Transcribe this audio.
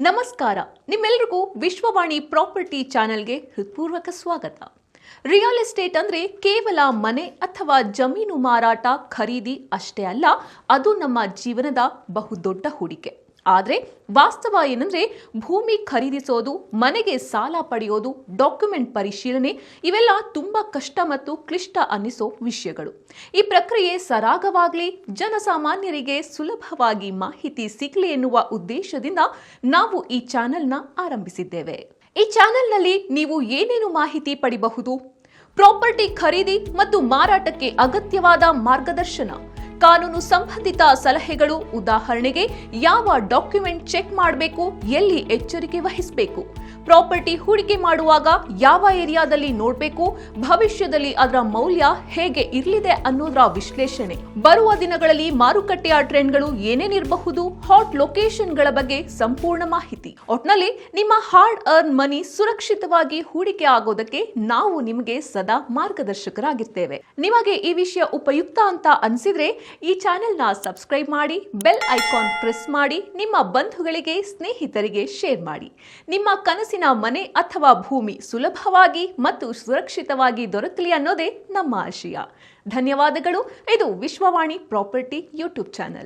ನಮಸ್ಕಾರ. ನಿಮ್ಮೆಲ್ಲರಿಗೂ ವಿಶ್ವವಾಣಿ ಪ್ರಾಪರ್ಟಿ ಚಾನೆಲ್ಗೆ ಹೃತ್ಪೂರ್ವಕ ಸ್ವಾಗತ. ರಿಯಲ್ ಎಸ್ಟೇಟ್ ಅಂದ್ರೆ ಕೇವಲ ಮನೆ ಅಥವಾ ಜಮೀನು ಮಾರಾಟ ಖರೀದಿ ಅಷ್ಟೇ ಅಲ್ಲ, ಅದು ನಮ್ಮ ಜೀವನದ ಬಹುದೊಡ್ಡ ಹೂಡಿಕೆ. ಆದರೆ ವಾಸ್ತವ ಏನಂದ್ರೆ ಭೂಮಿ ಖರೀದಿಸೋದು, ಮನೆಗೆ ಸಾಲ ಪಡೆಯೋದು, ಡಾಕ್ಯುಮೆಂಟ್ ಪರಿಶೀಲನೆ ಇವೆಲ್ಲ ತುಂಬಾ ಕಷ್ಟ ಮತ್ತು ಕ್ಲಿಷ್ಟ ಅನ್ನಿಸೋ ವಿಷಯಗಳು. ಈ ಪ್ರಕ್ರಿಯೆ ಸರಾಗವಾಗಲಿ, ಜನಸಾಮಾನ್ಯರಿಗೆ ಸುಲಭವಾಗಿ ಮಾಹಿತಿ ಸಿಗಲಿ ಎನ್ನುವ ಉದ್ದೇಶದಿಂದ ನಾವು ಈ ಚಾನೆಲ್ನ ಆರಂಭಿಸಿದ್ದೇವೆ. ಈ ಚಾನೆಲ್ನಲ್ಲಿ ನೀವು ಏನೇನು ಮಾಹಿತಿ ಪಡಿಬಹುದು? ಪ್ರಾಪರ್ಟಿ ಖರೀದಿ ಮತ್ತು ಮಾರಾಟಕ್ಕೆ ಅಗತ್ಯವಾದ ಮಾರ್ಗದರ್ಶನ ಕಾನೂನು ಸಂಬಂಧಿತ ಸಲಹೆಗಳು, ಉದಾಹರಣೆಗೆ ಯಾವ ಡಾಕ್ಯುಮೆಂಟ್ ಚೆಕ್ ಮಾಡಬೇಕು, ಎಲ್ಲಿ ಎಚ್ಚರಿಕೆ ವಹಿಸಬೇಕು? ಪ್ರಾಪರ್ಟಿ ಹೂಡಿಕೆ ಮಾಡುವಾಗ ಯಾವ ಏರಿಯಾದಲ್ಲಿ ನೋಡಬೇಕು, ಭವಿಷ್ಯದಲ್ಲಿ ಅದರ ಮೌಲ್ಯ ಹೇಗೆ ಇರಲಿದೆ ಅನ್ನೋದರ ವಿಶ್ಲೇಷಣೆ. ಬರುವ ದಿನಗಳಲ್ಲಿ ಮಾರುಕಟ್ಟೆಯ ಟ್ರೆಂಡ್ಗಳು ಏನೇನಿರಬಹುದು ಹಾಟ್ ಲೊಕೇಶನ್ಗಳ ಬಗ್ಗೆ ಸಂಪೂರ್ಣ ಮಾಹಿತಿ. ಒಟ್ನಲ್ಲಿ ನಿಮ್ಮ ಹಾರ್ಡ್ ಅರ್ನ್ ಮನಿ ಸುರಕ್ಷಿತವಾಗಿ ಹೂಡಿಕೆ ಆಗೋದಕ್ಕೆ ನಾವು ನಿಮಗೆ ಸದಾ ಮಾರ್ಗದರ್ಶಕರಾಗಿರ್ತೇವೆ. ನಿಮಗೆ ಈ ವಿಷಯ ಉಪಯುಕ್ತ ಅಂತ ಅನ್ಸಿದ್ರೆ ಈ ಚಾನೆಲ್ನ ಸಬ್ಸ್ಕ್ರೈಬ್ ಮಾಡಿ, ಬೆಲ್ ಐಕಾನ್ ಪ್ರೆಸ್ ಮಾಡಿ, ನಿಮ್ಮ ಬಂಧುಗಳಿಗೆ, ಸ್ನೇಹಿತರಿಗೆ ಶೇರ್ ಮಾಡಿ. ನಿಮ್ಮ ಕನಸಿನ ಮನೆ ಅಥವಾ ಭೂಮಿ ಸುಲಭವಾಗಿ ಮತ್ತು ಸುರಕ್ಷಿತವಾಗಿ ದೊರಕಲಿ ಅನ್ನೋದೇ ನಮ್ಮ ಆಶಯ. ಧನ್ಯವಾದಗಳು. ಇದು ವಿಶ್ವವಾಣಿ ಪ್ರಾಪರ್ಟಿ ಯೂಟ್ಯೂಬ್ ಚಾನೆಲ್.